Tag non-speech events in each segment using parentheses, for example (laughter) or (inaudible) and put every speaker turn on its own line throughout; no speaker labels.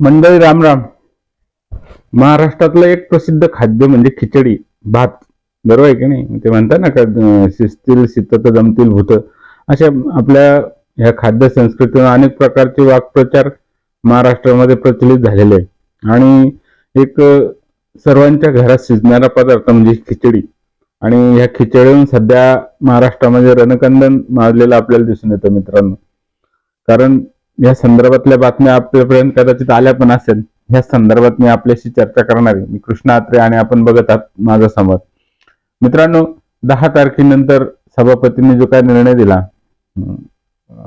मंडळी रामराम महाराष्ट्रातलं एक प्रसिद्ध खाद्य म्हणजे खिचडी भात. बरोबर आहे की नाही? ते म्हणतात ना का अं, शिस्तील शितत जमतील भूत. अशा आपल्या ह्या खाद्य संस्कृतीवर अनेक प्रकारचे वाक्प्रचार महाराष्ट्रामध्ये प्रचलित झालेले आहे आणि एक सर्वांच्या घरात शिजणारा पदार्थ म्हणजे खिचडी. आणि ह्या खिचडीवरून सध्या महाराष्ट्रामध्ये रणकंदन माजलेलं आपल्याला दिसून येतं मित्रांनो. कारण या संदर्भातल्या बातम्या आपल्यापर्यंत कदाचित आल्या पण असेल या संदर्भात मी आपल्याशी चर्चा करणार आहे. मी कृष्णा आत्रे आणि आपण बघत आहात माझा संवाद. मित्रांनो दहा तारखेनंतर सभापतींनी जो काय निर्णय दिला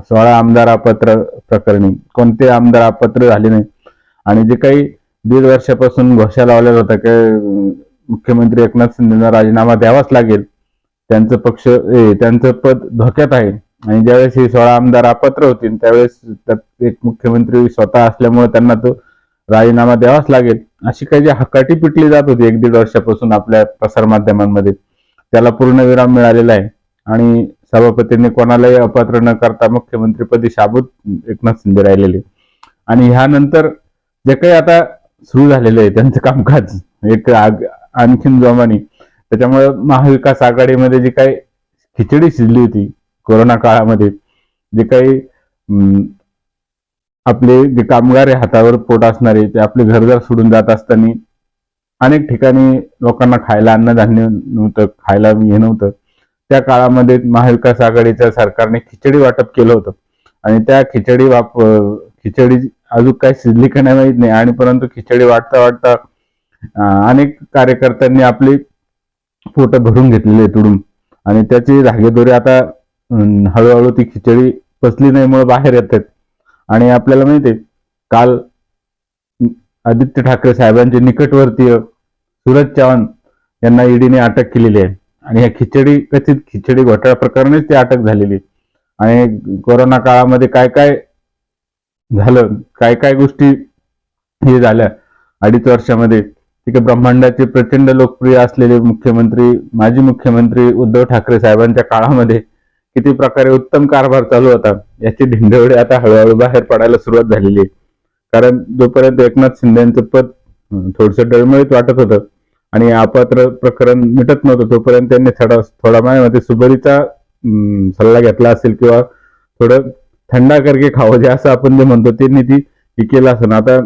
सोळा आमदार अपत्र प्रकरणी कोणते आमदार अपत्र झाले नाही आणि जे काही दीड वर्षापासून घोषा लावलेला होता की मुख्यमंत्री एकनाथ शिंदेना राजीनामा द्यावाच लागेल त्यांचं पक्ष ए, त्यांचं पद धोक्यात आहे. आणि ज्यावेळेस हे सोळा आमदार अपात्र होतील त्यावेळेस त्यात एक मुख्यमंत्री स्वतः असल्यामुळे त्यांना तो राजीनामा द्यावाच लागेल. अशी काही जी हकाटी पिटली जात होती एक दीड वर्षापासून आपल्या प्रसारमाध्यमांमध्ये त्याला पूर्णविराम मिळालेला आहे. आणि सभापतींनी कोणालाही अपात्र न करता मुख्यमंत्रीपदी शाबूत एकनाथ शिंदे राहिलेले. आणि ह्यानंतर जे काही आता सुरू झालेलं आहे त्यांचं कामकाज एक आग- आणखीन जोमाने. त्याच्यामुळे महाविकास आघाडीमध्ये जी काही खिचडी शिजली होती कोरोना काळामध्ये जे काही आपले जे कामगार आहे हातावर पोट असणारे ते आपले घरदार सोडून जात असताना अनेक ठिकाणी लोकांना खायला अन्नधान्य नव्हतं खायला हे नव्हतं. त्या काळामध्ये महाविकास आघाडीच्या सरकारने खिचडी वाटप केलं होतं. आणि त्या खिचडी वाप खिचडी अजून काही शिजली का नाही माहीत नाही. आणि परंतु खिचडी वाटता वाटता अनेक कार्यकर्त्यांनी आपली पोट भरून घेतलेले तुडून आणि त्याची धागेदोरे आता हळूहळू ती खिचडी पचली नाही मुळे बाहेर आहेत आणि आपल्याला माहिती आहे काल आदित्य ठाकरे साहेबांचे निकटवर्तीय सूरज चव्हाण यांना ईडीने अटक केलेली आहे. आणि ह्या खिचडी कथित खिचडी घोटाळा प्रकरणीच ती अटक झालेली आहे. आणि कोरोना काळामध्ये काय काय झालं काय काय गोष्टी हे झाल्या अडीच वर्षामध्ये. तिथे ब्रह्मांडाचे प्रचंड लोकप्रिय असलेले मुख्यमंत्री माजी मुख्यमंत्री उद्धव ठाकरे साहेबांच्या काळामध्ये किती प्रकारे उत्तम कारभार चालू होता याची धिंडवडी आता हळूहळू बाहेर पडायला सुरुवात झालेली आहे. कारण जोपर्यंत एकनाथ शिंदेचं पद थोडस डळमळीत वाटत होतं आणि अपात्र प्रकरण मिटत नव्हतं तोपर्यंत त्यांनी थोडा थोडा मायामध्ये सुबरीचा सल्ला घेतला असेल किंवा थोडं थंडा करके खावं जे असं आपण जे म्हणतो त्यांनी ती हे केलं असं. आता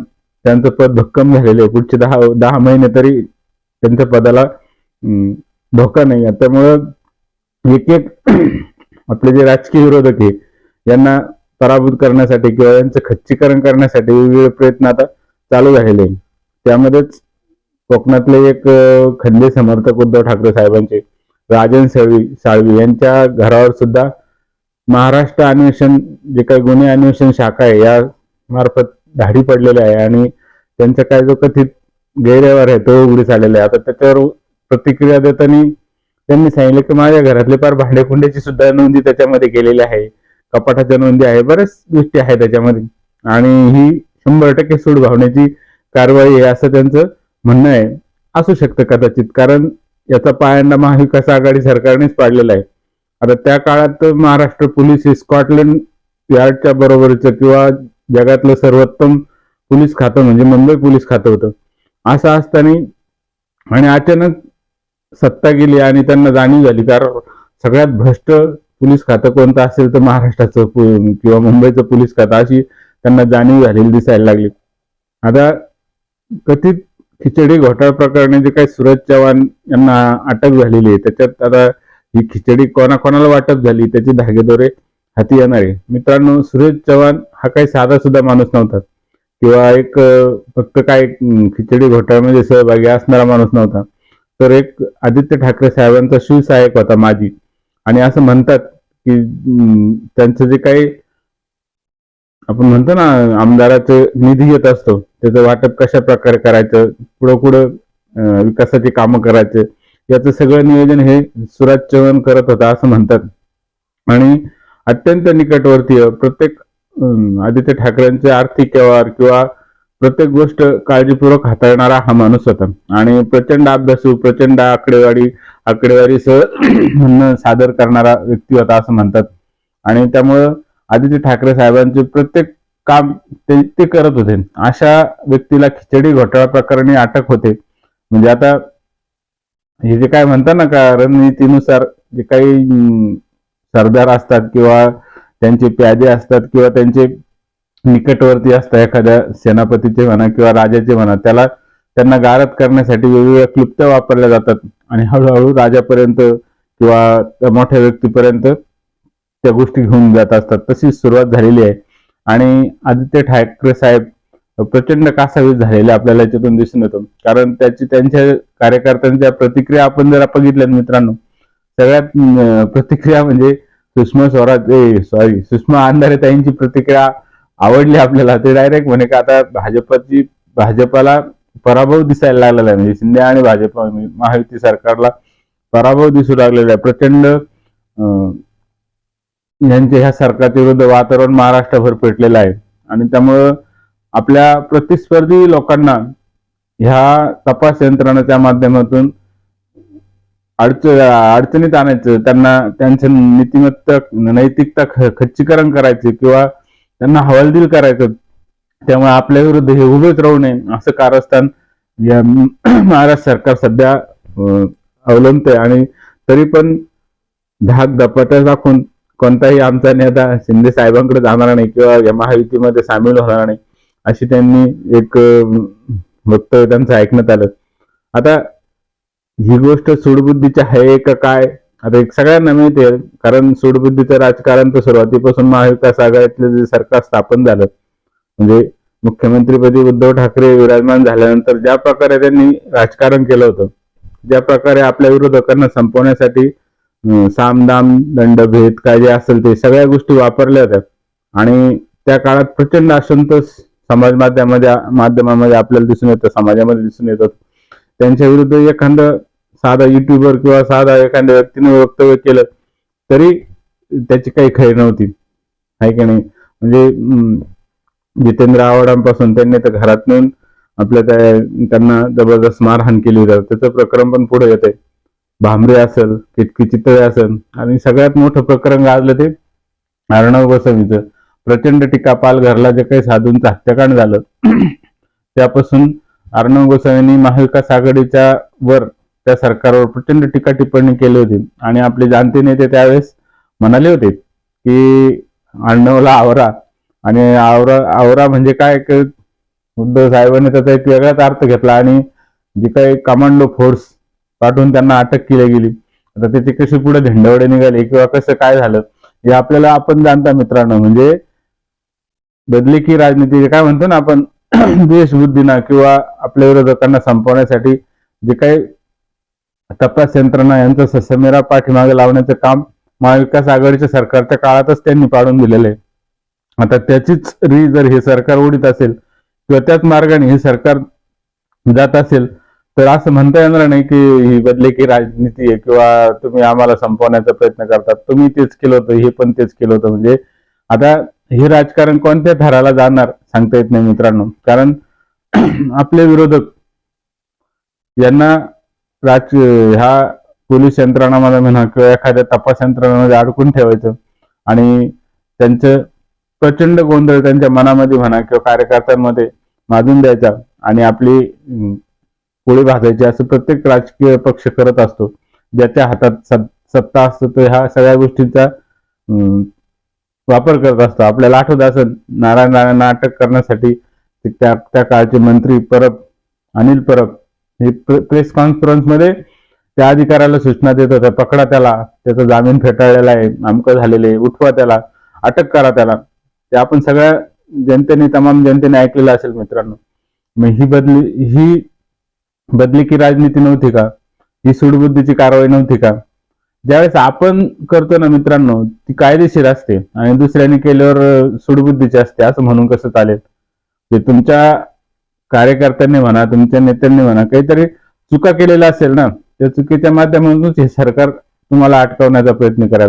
त्यांचं पद भक्कम झालेलं आहे. पुढचे दहा दहा महिने तरी त्यांच्या पदाला अं, धोका नाही. आहे त्यामुळं एक एक आपले जे राजकीय विरोधक आहे यांना पराभूत करण्यासाठी किंवा यांचं खच्चीकरण करण्यासाठी वेगवेगळे प्रयत्न आता चालू झालेले त्यामध्येच कोकणातले एक खंदे समर्थक उद्धव ठाकरे साहेबांचे राजन साळवी साळवी यांच्या घरावर सुद्धा महाराष्ट्र अन्वेषण जे काही गुन्हे अन्वेषण शाखा आहे या मार्फत धाडी पडलेल्या आहे आणि त्यांचा काय जो कथित गैरव्यवहार आहे तो उघडीस आलेला आहे. आता त्याच्यावर प्रतिक्रिया देताना त्यांनी सांगितलं की माझ्या घरातले फार भांडेकुंड्याची सुद्धा नोंदी त्याच्यामध्ये केलेली आहे. कपाटाच्या नोंदी आहे बऱ्याच गोष्टी आहे त्याच्यामध्ये. आणि ही शंभर टक्के सूड भावण्याची कारवाई आहे असं त्यांचं म्हणणं आहे. असू शकतं कदाचित कारण याचा पायंडा महाविकास आघाडी सरकारनेच पाडलेला आहे. आता त्या काळात महाराष्ट्र पोलीस हे स्कॉटलंड यार्डच्या बरोबरचं किंवा जगातलं सर्वोत्तम पोलीस खातं म्हणजे मुंबई पोलीस खातं होतं. असं असताना आणि अचानक सत्ता गेली आणि त्यांना जाणीव झाली. कारण सगळ्यात भ्रष्ट पोलीस खातं कोणतं असेल तर महाराष्ट्राचं किंवा मुंबईचं पोलीस खातं अशी त्यांना जाणीव झालेली दिसायला लागली. आता कथित खिचडी घोटाळा प्रकरणी जे काही सूरज चव्हाण यांना अटक झालेली आहे त्याच्यात आता ही खिचडी कोणाकोणाला वाटप झाली त्याची धागेदोरे हाती येणार. आहे मित्रांनो सूरज चव्हाण हा काही साधा सुद्धा माणूस नव्हता. किंवा एक फक्त काय खिचडी घोटाळ्यामध्ये सहभागी असणारा माणूस नव्हता. तर एक आदित्य ठाकरे साहेबांचा शिवसहायक होता माजी. आणि असं म्हणतात की त्यांचं जे काही आपण म्हणतो ना आमदाराचं निधी येत असतो त्याचं वाटप कशा प्रकारे करायचं पुढं पुढं विकासाचे विकासाची कामं करायचं याचं सगळं नियोजन हे सुराज चव्हाण करत होता असं म्हणतात. आणि अत्यंत निकटवर्तीय प्रत्येक आदित्य ठाकरेंचे आर्थिक व्यवहार किंवा प्रत्येक गोष्ट काळजीपूर्वक हाताळणारा हा माणूस होता. आणि प्रचंड अभ्यासू प्रचंड आकडेवारी आकडेवारीसह (clears throat) म्हणणं सादर करणारा व्यक्ती होता असं म्हणतात. आणि त्यामुळं आदित्य ठाकरे साहेबांचे प्रत्येक काम ते ते करत होते. अशा व्यक्तीला खिचडी घोटाळा प्रकरणी अटक होते. म्हणजे आता हे जे काय म्हणतात ना का रणनीतीनुसार जे काही सरदार असतात किंवा त्यांचे प्यादे असतात किंवा त्यांचे निकटवर्ती असता एखाद्या सेनापतीचे म्हणा किंवा राजाचे म्हणा त्याला त्यांना गारद करण्यासाठी वेगवेगळ्या क्लिप्त्या वापरल्या जातात. आणि हळूहळू राजापर्यंत किंवा मोठ्या व्यक्तीपर्यंत त्या गोष्टी घेऊन जात असतात. तशी सुरुवात झालेली आहे. आणि आदित्य ठाकरे साहेब प्रचंड कासावीस झालेले आपल्याला याच्यातून दिसून येतो. कारण त्याची त्यांच्या कार्यकर्त्यांच्या प्रतिक्रिया आपण जर बघितल्या मित्रांनो. सगळ्यात प्रतिक्रिया म्हणजे सुषमा स्वराज सॉरी सुषमा अंधारे त्यांची प्रतिक्रिया आवडली आपल्याला ते डायरेक्ट म्हणे का आता भाजपची भाजपाला पराभव दिसायला लागलेला आहे. म्हणजे शिंदे आणि भाजप महायुती सरकारला पराभव दिसू लागलेला आहे. प्रचंड अं, यांच्या ह्या सरकारच्या विरुद्ध वातावरण महाराष्ट्रभर पेटलेलं आहे. आणि त्यामुळं आपल्या प्रतिस्पर्धी लोकांना ह्या तपास यंत्रणाच्या माध्यमातून अडच अडचणीत आणायचं त्यांना त्यांचं नीतिमत्ता नैतिकता खच्चीकरण करायचे किंवा त्यांना हवालदिल करायचं. त्यामुळे आपल्या विरुद्ध हे उभेच राहू नये असं कारस्थान या (clears throat) महाराष्ट्र सरकार सध्या अवलंबते आणि तरी पण धाक दपाट्या दाखवून कोणताही आमचा नेता शिंदे साहेबांकडे जाणार नाही किंवा या महायुतीमध्ये सामील होणार नाही अशी त्यांनी एक वक्तव्य त्यांचं ऐकण्यात आलं. आता ही गोष्ट सूडबुद्धीची आहे का काय आता एक सगळ्यांना माहिती आहे कारण सूडबुद्धीचं राजकारण तर सुरुवातीपासून महाविकास आघाडीतलं जे सरकार स्थापन झालं म्हणजे मुख्यमंत्रीपदी उद्धव ठाकरे विराजमान झाल्यानंतर ज्या प्रकारे त्यांनी राजकारण केलं होतं ज्या प्रकारे आपल्या विरोधकांना संपवण्यासाठी अं, सामदाम दंडभेद काय जे असेल ते सगळ्या गोष्टी वापरल्या होत्या. आणि त्या काळात प्रचंड असंतोष समाज माध्यमामध्ये माध्यमामध्ये आपल्याला दिसून येतं समाजामध्ये दिसून येतं. त्यांच्या विरुद्ध एखादं साधा युट्यूबर किंवा साधा एखाद्या व्यक्तीने वक्तव्य केलं तरी त्याची काही खैर नव्हती. आहे की नाही? म्हणजे जितेंद्र आव्हाडांपासून त्यांनी तर घरात नेऊन आपल्या त्या त्यांना जबरदस्त मारहाण केली होती. त्याचं प्रकरण पण पुढे येते भांबरे असेल किटकी चितळे असेल आणि सगळ्यात मोठं प्रकरण गाजलं ते अर्णव गोस्वामीचं प्रचंड टीका पालघरला जे काही साधूंचं हत्याकांड झालं (clears throat) त्यापासून अर्णव गोस्वामींनी महाविकास आघाडीच्या वर त्या सरकारवर प्रचंड टीका टिप्पणी केली होती. आणि आपले जाणते नेते त्यावेळेस म्हणाले होते की अर्णवला आवरा. आणि आवरा आवरा म्हणजे काय? उद्धव साहेबांनी त्याचा एक वेगळाच अर्थ घेतला आणि जी काही कमांडो फोर्स पाठवून त्यांना अटक केली गेली. आता त्याची कशी पुढे धेंडवडे निघाले किंवा कसं काय झालं हे आपल्याला आपण जाणता मित्रांनो. म्हणजे बदली की राजनीती काय म्हणतो ना आपण (clears throat) देशबुद्धीना किंवा आपल्या विरोधकांना संपवण्यासाठी जे काही तपास यंत्रणा यांचा ससेमेरा पाठीमागे लावण्याचं काम महाविकास आघाडीच्या सरकारच्या काळातच त्यांनी पाडून दिलेलं आहे. आता त्याचीच री जर हे सरकार उडीत असेल किंवा त्याच मार्गाने हे सरकार जात असेल तर असं म्हणता येणार नाही की ही बदले की राजनीती आहे किंवा तुम्ही आम्हाला संपवण्याचा प्रयत्न करतात. तुम्ही तेच केलं होतं हे पण तेच केलं होतं. म्हणजे आता हे राजकारण कोणत्या थराला जाणार सांगता येत नाही मित्रांनो. कारण (clears throat) आपले विरोधक यांना राज ह्या पोलीस यंत्रणामध्ये म्हणा किंवा एखाद्या तपास यंत्रणामध्ये अडकून ठेवायचं. आणि त्यांचं प्रचंड गोंधळ त्यांच्या मनामध्ये म्हणा किंवा कार्यकर्त्यांमध्ये माजून द्यायचा. आणि आपली पोळी भाजायची असं प्रत्येक राजकीय पक्ष करत असतो. ज्याच्या हातात सत- सत्ता असतो तो ह्या सगळ्या गोष्टींचा वापर करत असतो. आपल्याला आठवत असं नारायण राणेंना नाटक करण्यासाठी त्या त्या काळचे मंत्री परब अनिल परब हे प्रेस कॉन्फरन्समध्ये त्या अधिकाऱ्याला सूचना देत होत्या पकडा त्याला त्याचा जामीन फेटाळलेला आहे अमकं झालेले आहे, उठवा त्याला अटक करा त्याला. ते आपण सगळ्या जनतेने तमाम जनतेने ऐकलेलं असेल मित्रांनो. मग ही बदली ही बदली की राजनीती नव्हती का? ही सुडबुद्धीची कारवाई नव्हती का? ज्यावेळेस आपण करतो ना मित्रांनो ती कायदेशीर असते आणि दुसऱ्याने केल्यावर सुडबुद्धीची असते असं म्हणून कसं चालेल? ते तुमच्या कार्यकर्त्यांनी म्हणा तुमच्या नेत्यांनी म्हणा काहीतरी चुका केलेल्या असेल ना त्या चुकीच्या माध्यमातूनच हे सरकार तुम्हाला अडकवण्याचा प्रयत्न करा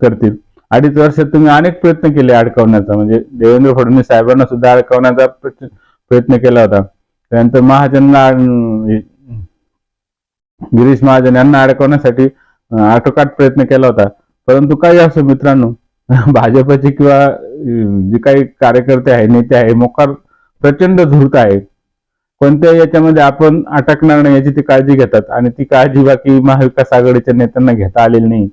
करतील. अडीच वर्षात तुम्ही अनेक प्रयत्न केले अडकवण्याचा म्हणजे देवेंद्र फडणवीस साहेबांना सुद्धा अडकवण्याचा प्रयत्न केला होता. त्यानंतर महाजनला गिरीश महाजन यांना अडकवण्यासाठी आटोकाट प्रयत्न केला होता. परंतु काही असो मित्रांनो (laughs) भाजपचे किंवा जे काही कार्यकर्ते आहे नेते आहे मोकार प्रचंड धूर्त आहे कोणत्याही याच्यामध्ये आपण अटकणार नाही याची ते काळजी घेतात आणि ती काळजी बाकी महाविकास आघाडीच्या नेत्यांना घेता आलेली नाही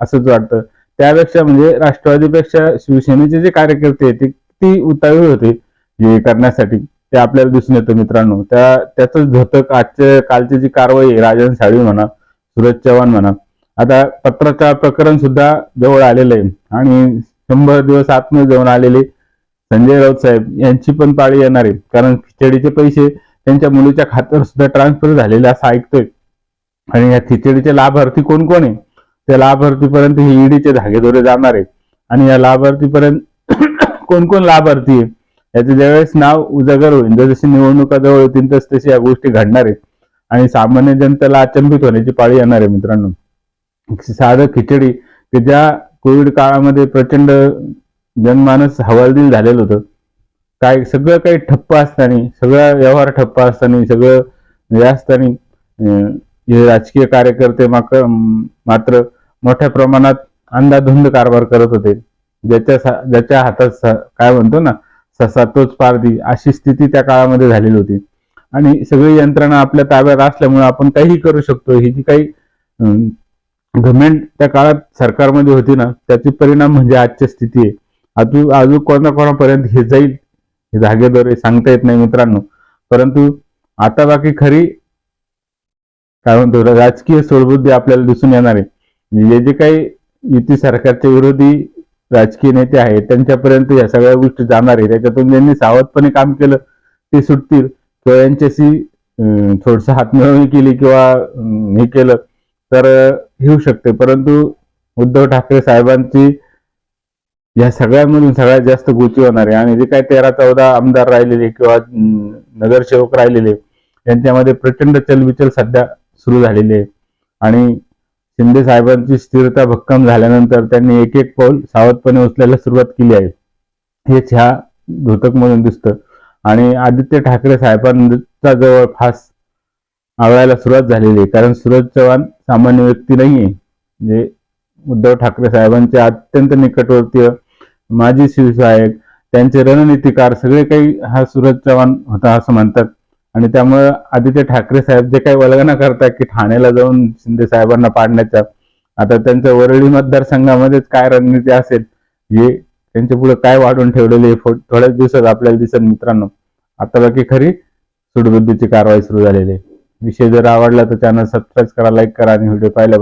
असंच वाटतं. त्यापेक्षा म्हणजे राष्ट्रवादीपेक्षा शिवसेनेचे जे कार्यकर्ते ते किती उतावीळ होते हे करण्यासाठी. ते आपल्याला दिसून येतं मित्रांनो. त्या त्याच धोतक आजच्या कालची जी कारवाई आहे राजन साळवी म्हणा सुरज चव्हाण म्हणा आता पत्राचार प्रकरण सुद्धा जवळ आलेलं आहे. आणि शंभर दिवस आतमध्ये जाऊन आलेले संजय राऊत साहेब यांची पण पाळी येणार आहे. कारण खिचडीचे पैसे त्यांच्या मुलीच्या खात्यावर सुद्धा ट्रान्सफर झालेले असं ऐकतोय. आणि या खिचडीचे लाभार्थी कोण कोण आहे? त्या लाभार्थीपर्यंत हे ईडीचे धागेदोरे जाणार आहे आणि या लाभार्थीपर्यंत (coughs) कोण कोण लाभार्थी आहे? याचं ज्यावेळेस नाव उजागर होईल जशी निवडणुका जवळ येतील तस तशी या गोष्टी घडणार आहेत. आणि सामान्य जनतेला अचंबित होण्याची पाळी येणार आहे मित्रांनो. साधं खिचडी की ज्या कोविड काळामध्ये प्रचंड जनमानस हवालदिल झालेलं होतं. काय सगळं काही ठप्प असताना सगळा व्यवहार ठप्प असताना सगळं हे असताना हे राजकीय कार्यकर्ते माक मात्र मोठ्या प्रमाणात अंधाधुंद कारभार करत होते. ज्याच्या सा- ज्याच्या हातात स- काय म्हणतो ना ससा तोच पारधी अशी स्थिती त्या काळामध्ये झालेली होती. आणि सगळी यंत्रणा आपल्या ताब्यात असल्यामुळे आपण काहीही करू शकतो. ही जी काही गव्हर्नमेंट घमेंट त्या काळात सरकारमध्ये होती ना त्याचे परिणाम म्हणजे आजची स्थिती आहे अजून अजून कोणाकोणापर्यंत हे जाईल हे धागेदोरे सांगता येत नाही मित्रांनो. परंतु आता बाकी खरी काय म्हणतो राजकीय सोडबुद्धी आपल्याला दिसून येणार आहे. जे जे काही युती सरकारचे विरोधी राजकीय नेते आहेत त्यांच्यापर्यंत या सगळ्या गोष्टी जाणार आहे. त्याच्यातून ज्यांनी सावधपणे काम केलं ते सुटतील. किंवा यांच्याशी थोडस हातमिळवणी केली किंवा हे केलं तर होऊ शकते. परंतु उद्धव ठाकरे साहेबांची या सगळ्यांमधून सगळ्यात जास्त गोची होणार आहे. आणि जे काही तेरा चौदा आमदार राहिलेले किंवा नगरसेवक राहिलेले यांच्यामध्ये प्रचंड चलबिचल सध्या सुरू झालेली आहे. आणि शिंदे साहेबांची स्थिरता भक्कम झाल्यानंतर त्यांनी एक एक पाऊल सावधपणे उचलायला सुरुवात केली आहे. हेच ह्या धोतकमधून दिसतं. आणि आदित्य ठाकरे साहेबांचा जवळपास आवळायला सुरुवात झालेली आहे. कारण सूरज चव्हाण सामान्य व्यक्ती नाहीये. म्हणजे उद्धव ठाकरे साहेबांचे अत्यंत निकटवर्तीय माजी शिवसहायक त्यांचे रणनीतिकार सगळे काही हा सूरज चव्हाण होता असं म्हणतात. आणि त्यामुळे आदित्य ठाकरे साहेब जे काही वल्गना करतात की ठाण्याला जाऊन शिंदे साहेबांना पाडण्याच्या आता त्यांच्या वरळी मतदारसंघामध्येच काय रणनीती असेल हे त्यांच्या पुढे काय वाढून ठेवलेले आहे थोड्याच दिवसात आपल्याला दिसेल मित्रांनो. आता बाकी खरी सुडबुद्धीची कारवाई सुरू झालेली आहे. विषय जर आवडला तर चॅनल सबस्क्राईब करा लाईक करा आणि व्हिडिओ पाहिला